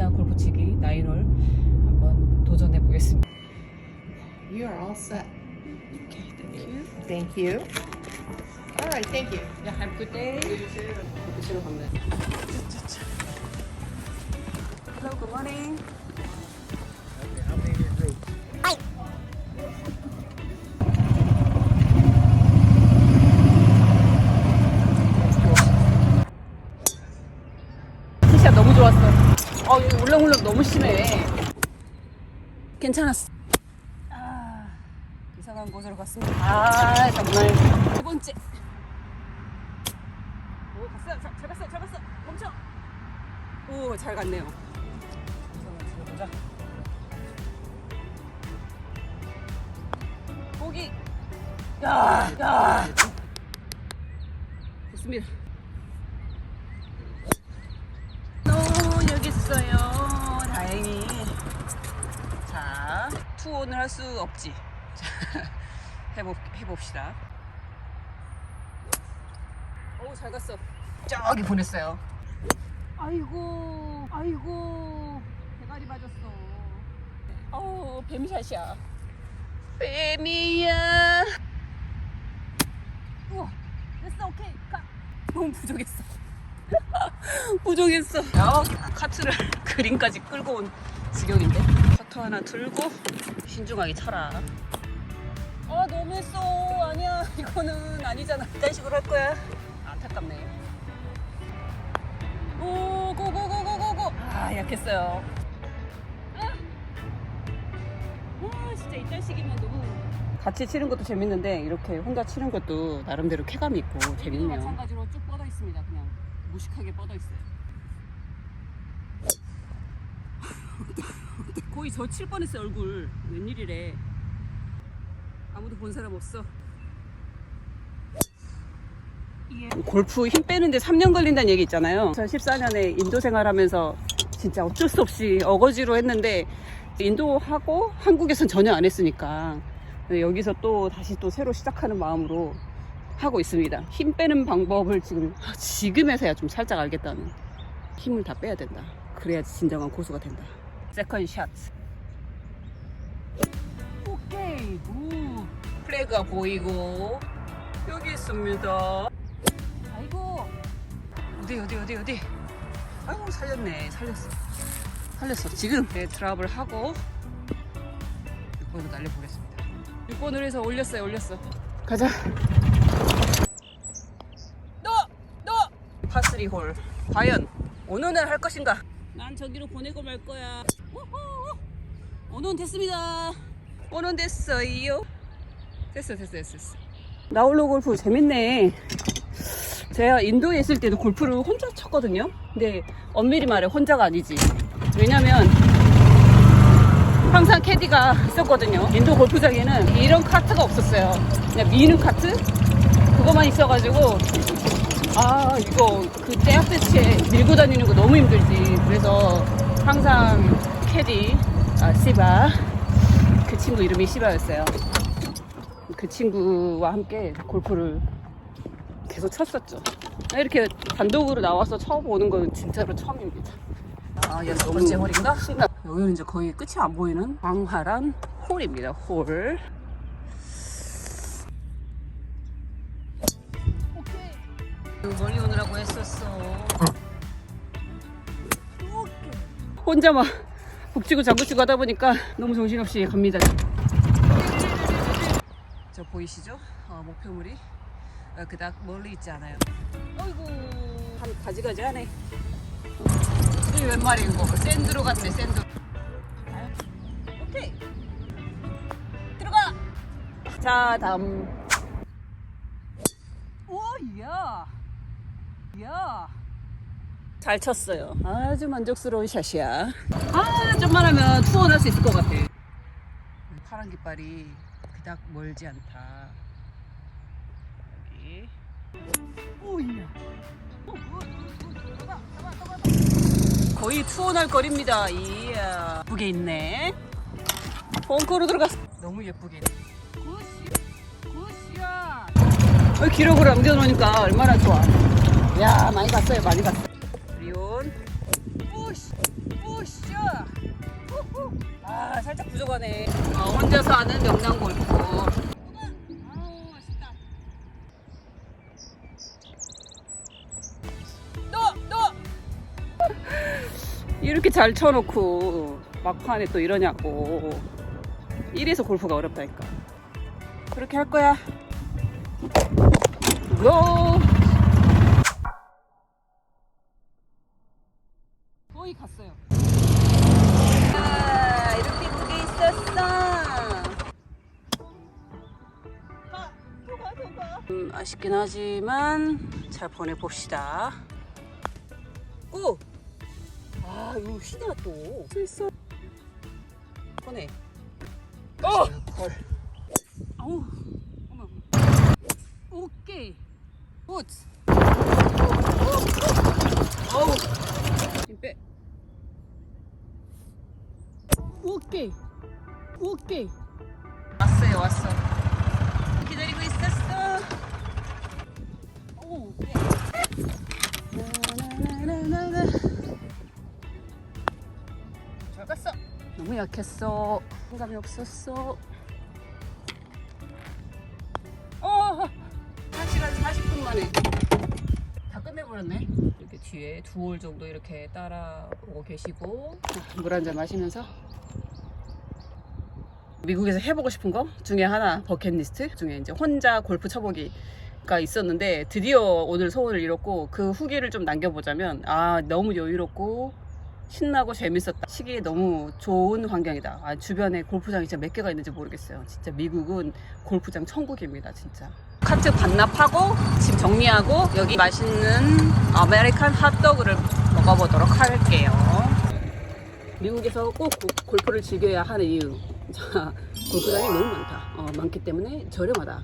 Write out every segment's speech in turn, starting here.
혼자 골프치기 나인홀 한번 도전해 보겠습니다. You are all set. Okay, thank you. Thank you. All right, thank you. Yeah, have a good day. 골프치러 갑니다. Hello, good morning. 너무 심해. 괜찮았어. 아, 이상한 곳으로 갔습니다. 아, 정말. 두 번째. 오, 갔어요. 잘, 잘 갔어요. 잘 갔어. 멈춰. 오, 잘 갔네요. 들어보자. 보기. 야, 야. 좋습니다. 또 여기 있어요. 투혼을 할 수 없지. 자, 해보, 해봅시다. 오, 잘 갔어. 저기 보냈어요. 아이고, 아이고, 대가리 맞았어. 어우, 뱀샷이야. 뱀이야. 우와, 됐어, 오케이, 가. 너무 부족했어. 부족했어. 야, 카트를 그린까지 끌고 온 지경인데. 커터 하나 들고 신중하게 차라. 아, 너무했어. 아니야, 이거는 아니잖아. 이딴 식으로 할 거야. 안타깝네. 오, 고고고고고고. 아, 약했어요. 아, 아, 진짜 이딴 식이면 너무. 같이 치는 것도 재밌는데 이렇게 혼자 치는 것도 나름대로 쾌감이 있고 재밌네요. 마찬가지로 쭉 뻗어 있습니다. 그냥 무식하게 뻗어 있어요. 거의 저칠 뻔했어요 얼굴. 웬일이래. 아무도 본 사람 없어. 골프 힘 빼는데 3년 걸린다는 얘기 있잖아요. 2014년에 인도 생활하면서 진짜 어쩔 수 없이 어거지로 했는데 인도하고 한국에선 전혀 안 했으니까 여기서 또 다시 또 새로 시작하는 마음으로 하고 있습니다. 힘 빼는 방법을 지금 지금에서야 좀 살짝 알겠다는 힘을 다 빼야 된다. 그래야지 진정한 고수가 된다. 세컨 샷. 오케이 굿. 플래그가 보이고 여기 있습니다. 아이고 어디 어디 어디 어디. 아이고 살렸네 살렸어 살렸어 지금 네, 드랍을 하고 6번으로 날려보겠습니다. 6번으로 해서 올렸어요 올렸어. 가자. 너! 너! 파3 홀. 과연 오늘은 할 것인가? 난 저기로 보내고 말 거야. 오는 됐습니다. 오는 됐어요. 됐어, 됐어, 됐어. 됐어. 나홀로 골프 재밌네. 제가 인도에 있을 때도 골프를 혼자 쳤거든요. 근데 엄밀히 말해 혼자가 아니지. 왜냐면 항상 캐디가 있었거든요. 인도 골프장에는 이런 카트가 없었어요. 그냥 미는 카트? 그거만 있어가지고 아 이거 그 떼약대치에 밀고 다니는 거 너무 힘들지. 그래서 항상 캐디 아 시바 그 친구 이름이 시바였어요. 그 친구와 함께 골프를 계속 쳤었죠. 이렇게 단독으로 나와서 처음 오는 건 진짜로 처음입니다. 아, 여섯 번째 홀인가? 신나. 여기는 이제 거의 끝이 안 보이는 광활한 홀입니다. 홀. 오케이. 멀리 오느라고 했었어. 혼자 막 북치고 장구치고 하다 보니까 너무 정신없이 갑니다. 저 보이시죠? 어, 목표물이 어, 그닥 멀리 있지 않아요. 어이구 한 가지가지 하네. 이게 웬 말이고 샌드로 같네 샌드. 오케이 들어가. 자 다음. 오야 야. 잘 쳤어요. 아주 만족스러운 샷이야. 아 좀만 하면 투원 할수 있을 것 같아. 파란 깃발이 그닥 멀지 않다. 여기. 오이야. 거의 투혼할 거리입니다. 이야. 예쁘게 있네. 벙커로 들어갔어. 너무 예쁘게. 굿이야. 굿이야. 기록을 남겨놓으니까 얼마나 좋아. 야, 많이 갔어요. 많이 갔어. 리 가네. 어, 혼자서 하는 명랑 골프. 아우 맛있다. 너 너. 이렇게 잘 쳐놓고 막판에 또 이러냐고. 이래서 골프가 어렵다니까. 그렇게 할 거야. 고! 거의 갔어요. 음, 아쉽긴 하지만 잘 보내봅시다. 오! 아, 이거 휘냐 또. 실수. 보내. 어! 헐. 아우. 어머. 오케이. 굿. 힘 빼. 오케이. 오케이. 왔어요, 왔어. 잘 갔어. 너무 약했어. 감이 없었어. 어! 1시간 40분 만에 다 끝내버렸네. 이렇게 뒤에 두올 정도 이렇게 따라오고 계시고 물 한 잔 마시면서 미국에서 해보고 싶은 거 중에 하나 버킷리스트 중에 이제 혼자 골프 쳐보기 가 있었는데 드디어 오늘 소원을 이뤘고 그 후기를 좀 남겨보자면 아 너무 여유롭고 신나고 재밌었다. 시기에 너무 좋은 환경이다. 아, 주변에 골프장이 진짜 몇 개가 있는지 모르겠어요. 진짜 미국은 골프장 천국입니다, 진짜. 카트 반납하고 짐 정리하고 여기 맛있는 아메리칸 핫도그를 먹어보도록 할게요. 미국에서 꼭 고- 골프를 즐겨야 하는 이유. 자, 골프장이 너무 많다. 어, 많기 때문에 저렴하다.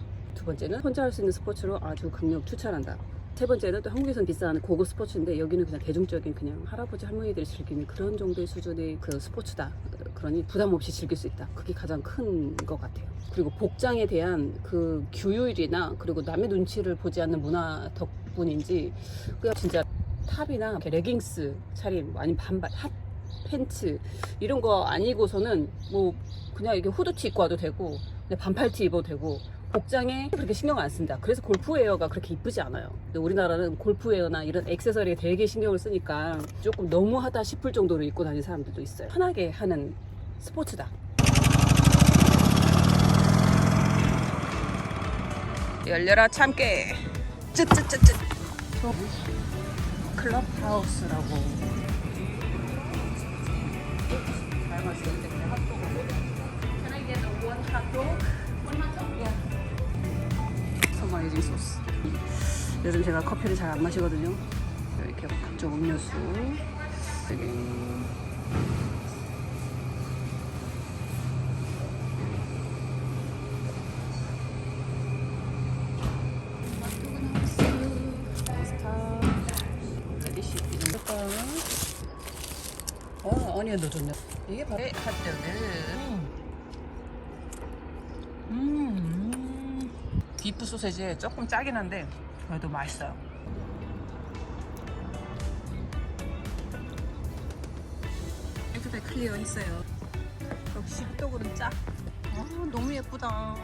두 번째는 혼자 할 수 있는 스포츠로 아주 강력 추천한다. 세 번째는 또 한국에선 비싼 고급 스포츠인데 여기는 그냥 대중적인 그냥 할아버지 할머니들이 즐기는 그런 정도의 수준의 그 스포츠다. 그러니 부담 없이 즐길 수 있다. 그게 가장 큰 것 같아요. 그리고 복장에 대한 그 규율이나 그리고 남의 눈치를 보지 않는 문화 덕분인지 그냥 진짜 탑이나 레깅스 차림 아니면 반발 핫 팬츠 이런 거 아니고서는 뭐 그냥 이게 후드티 입고 와도 되고 반팔티 입어도 되고 복장에 그렇게 신경 안 쓴다. 그래서 골프웨어가 그렇게 이쁘지 않아요. 근데 우리나라는 골프웨어나 이런 액세서리에 되게 신경을 쓰니까 조금 너무하다 싶을 정도로 입고 다니는 사람들도 있어요. 편하게 하는 스포츠다. 열려라 참깨. 쯧쯧쯧쯧. 클럽하우스라고. 잘 마시는데 그냥 핫도그. Can I get one hot dog? One hot dog? Yeah. 서머이징 소스. 요즘 제가 커피를 잘 안 마시거든요. 이렇게 각종 음료수. 여기. 어, 어니언도 좋네. 이게 바로 핫도그. 비프 소세지 조금 짜긴 한데 그래도 맛있어요. 깨끗하게 클리어 했어요. 역시 핫도그는 짜. 아, 너무 예쁘다.